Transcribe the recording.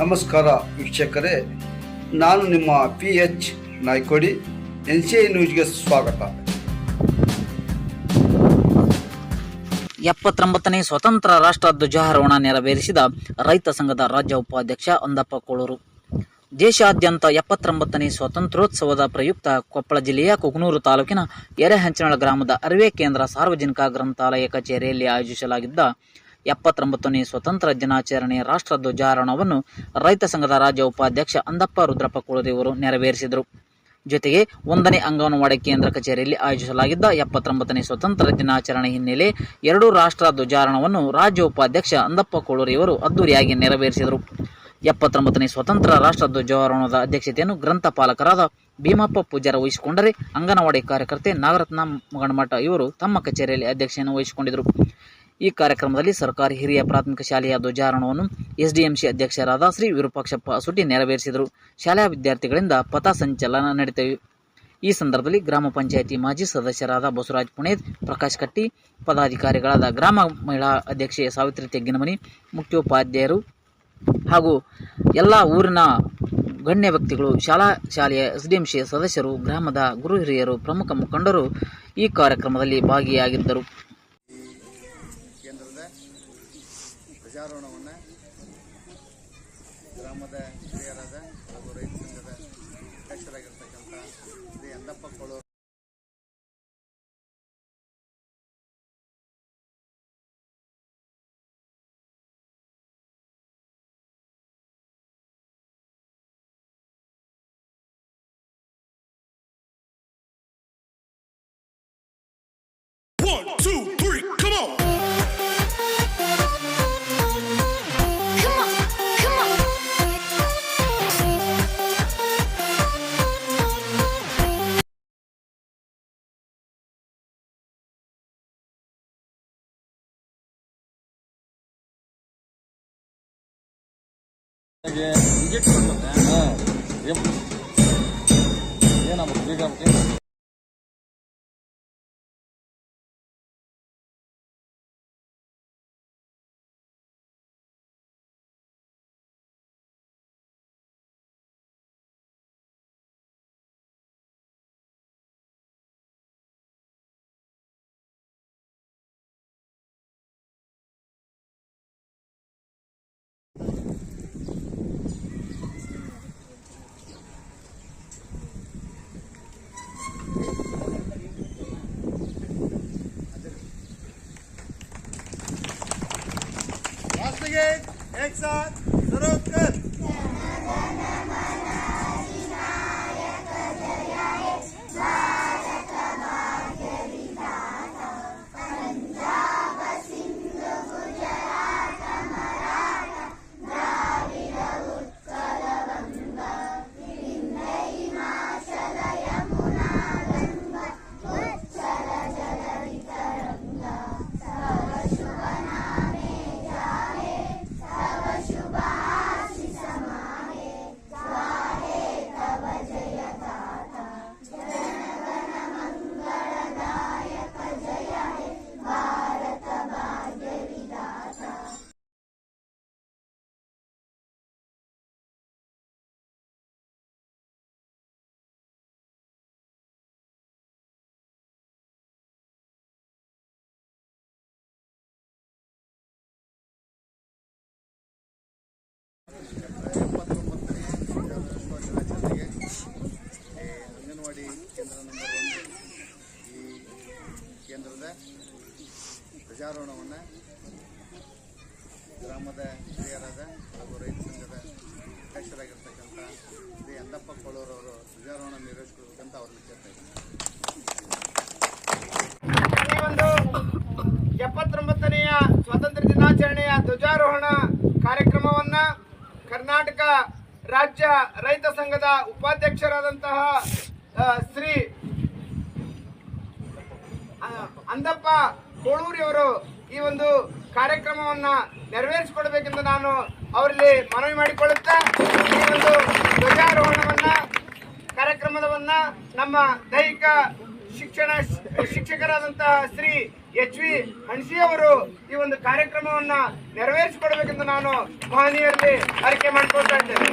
ನಮಸ್ಕಾರ ವೀಕ್ಷಕರೇ, ನಾನು ನಿಮ್ಮ P H Naikodi, N C I ನ್ಯೂಸ್ಗೆ ಸ್ವಾಗತ. ಎಪ್ಪತ್ತೊಂಬತ್ತನೇ ಸ್ವತಂತ್ರ ರಾಷ್ಟ್ರ ಧ್ವಜಾರೋಹಣ ನೆರವೇರಿಸಿದ ರೈತ ಸಂಘದ ರಾಜ್ಯ ಉಪಾಧ್ಯಕ್ಷ ಅಂದಪ್ಪ ಕೋಳೂರು. ದೇಶಾದ್ಯಂತ ಎಪ್ಪತ್ತೊಂಬತ್ತನೇ ಸ್ವಾತಂತ್ರ್ಯೋತ್ಸವದ ಪ್ರಯುಕ್ತ ಕೊಪ್ಪಳ ಜಿಲ್ಲೆಯ ಕುಗ್ನೂರು ತಾಲೂಕಿನ ಎರೆಹಂಚನಳ ಗ್ರಾಮದ ಅರಿವೆ ಕೇಂದ್ರ ಸಾರ್ವಜನಿಕ ಗ್ರಂಥಾಲಯ ಕಚೇರಿಯಲ್ಲಿ ಆಯೋಜಿಸಲಾಗಿದ್ದ ಎಪ್ಪತ್ತೊಂಬತ್ತನೇ ಸ್ವತಂತ್ರ ದಿನಾಚರಣೆಯ ರಾಷ್ಟ್ರ ಧ್ವಜಾರೋಹಣವನ್ನು ರೈತ ಸಂಘದ ರಾಜ್ಯ ಉಪಾಧ್ಯಕ್ಷ ಅಂದಪ್ಪ ರುದ್ರಪ್ಪ ಕುಳದೇವರು ನೆರವೇರಿಸಿದರು. ಜೊತೆಗೆ ಒಂದನೇ ಅಂಗನವಾಡಿ ಕೇಂದ್ರ ಕಚೇರಿಯಲ್ಲಿ ಆಯೋಜಿಸಲಾಗಿದ್ದ ಎಪ್ಪತ್ತೊಂಬತ್ತನೇ ಸ್ವತಂತ್ರ ದಿನಾಚರಣೆ ಹಿನ್ನೆಲೆ ಎರಡು ರಾಷ್ಟ್ರ ಧ್ವಜಾರೋಹಣವನ್ನು ರಾಜ್ಯ ಉಪಾಧ್ಯಕ್ಷ ಅಂದಪ್ಪ ಕೋಳೂರಿಯವರು ಅದ್ದೂರಿಯಾಗಿ ನೆರವೇರಿಸಿದರು. ಎಪ್ಪತ್ತೊಂಬತ್ತನೇ ಸ್ವತಂತ್ರ ರಾಷ್ಟ್ರ ಧ್ವಜಾರೋಹಣದ ಅಧ್ಯಕ್ಷತೆಯನ್ನು ಗ್ರಂಥಪಾಲಕರಾದ ಭೀಮಪ್ಪ ಪೂಜಾರ ವಹಿಸಿಕೊಂಡರೆ ಅಂಗನವಾಡಿ ಕಾರ್ಯಕರ್ತೆ ನಾಗರತ್ನ ಮಗಣಮಠ ಇವರು ತಮ್ಮ ಕಚೇರಿಯಲ್ಲಿ ಅಧ್ಯಕ್ಷತೆಯನ್ನು ವಹಿಸಿಕೊಂಡಿದ್ದರು. ಈ ಕಾರ್ಯಕ್ರಮದಲ್ಲಿ ಸರ್ಕಾರಿ ಹಿರಿಯ ಪ್ರಾಥಮಿಕ ಶಾಲೆಯ ಧ್ವಜಾರೋಹಣವನ್ನು ಎಸ್ಡಿಎಂಸಿ ಅಧ್ಯಕ್ಷರಾದ ಶ್ರೀ ವಿರೂಪಾಕ್ಷಪ್ಪ ಸುಟ್ಟಿ ನೆರವೇರಿಸಿದರು. ಶಾಲೆಯ ವಿದ್ಯಾರ್ಥಿಗಳಿಂದ ಪಥಸಂಚಲನ ನಡೆಯಿತು ಈ ಸಂದರ್ಭದಲ್ಲಿ ಗ್ರಾಮ ಪಂಚಾಯಿತಿ ಮಾಜಿ ಸದಸ್ಯರಾದ ಬಸವರಾಜ್ ಪುಣೇತ್ ಪ್ರಕಾಶ್ ಕಟ್ಟಿ, ಪದಾಧಿಕಾರಿಗಳಾದ ಗ್ರಾಮ ಮಹಿಳಾ ಅಧ್ಯಕ್ಷೆ ಸಾವಿತ್ರಿ ತೆಗ್ಗಿನಮನಿ, ಮುಖ್ಯೋಪಾಧ್ಯಾಯರು ಹಾಗೂ ಎಲ್ಲ ಊರಿನ ಗಣ್ಯ ವ್ಯಕ್ತಿಗಳು, ಶಾಲಾ ಶಾಲೆಯ ಎಸ್ಡಿಎಂಸಿ ಸದಸ್ಯರು, ಗ್ರಾಮದ ಗುರು ಹಿರಿಯರು, ಪ್ರಮುಖ ಮುಖಂಡರು ಈ ಕಾರ್ಯಕ್ರಮದಲ್ಲಿ ಭಾಗಿಯಾಗಿದ್ದರು. ಏನಾಗ್ಬೇಕು ಬೀಗ Herkes eksan sırıktır. ಧ್ವಜಾರೋಹಣವನ್ನು ಗ್ರಾಮದ ಹಿರಿಯರಾದ ಹಾಗೂ ರೈತ ಸಂಘದ ಅಧ್ಯಕ್ಷರಾಗಿರ್ತಕ್ಕಂಥ ಶ್ರೀ ಅಂದಪ್ಪ ಕೊಳ್ಳೂರು ಅವರು ಧ್ವಜಾರೋಹಣ ನೆರವೇರಿಸಿಕೊಳ್ಬೇಕಂತ ಅವ್ರನ್ನ ಕೇಳ್ತಾ ಒಂದು ಎಪ್ಪತ್ತೊಂಬತ್ತನೆಯ ಸ್ವಾತಂತ್ರ್ಯ ದಿನಾಚರಣೆಯ ಧ್ವಜಾರೋಹಣ ಕಾರ್ಯಕ್ರಮವನ್ನ ಕರ್ನಾಟಕ ರಾಜ್ಯ ರೈತ ಸಂಘದ ಉಪಾಧ್ಯಕ್ಷರಾದಂತಹ ಆ, ಶ್ರೀ ಆ, ಅಂದಪ್ಪ ಕೋಳೂರಿ ಅವರು ಈ ಒಂದು ಕಾರ್ಯಕ್ರಮವನ್ನ ನೆರವೇರಿಸಿಕೊಡ್ಬೇಕೆಂದು ನಾನು ಅವರಲ್ಲಿ ಮನವಿ ಮಾಡಿಕೊಳ್ಳುತ್ತಾ ಈ ಒಂದು ಧ್ವಜಾರೋಹಣವನ್ನ ಕಾರ್ಯಕ್ರಮದವನ್ನ ನಮ್ಮ ದೈಹಿಕ ಶಿಕ್ಷಣ ಶಿಕ್ಷಕರಾದಂತಹ ಶ್ರೀ ಎಚ್ ವಿ ಹಣಸಿ ಅವರು ಈ ಒಂದು ಕಾರ್ಯಕ್ರಮವನ್ನ ನೆರವೇರಿಸಿಕೊಡ್ಬೇಕೆಂದು ನಾನು ಮಹನೀಯರಲ್ಲಿ ಆಯ್ಕೆ ಮಾಡಿಕೊಳ್ತಾ ಇದ್ದೇನೆ.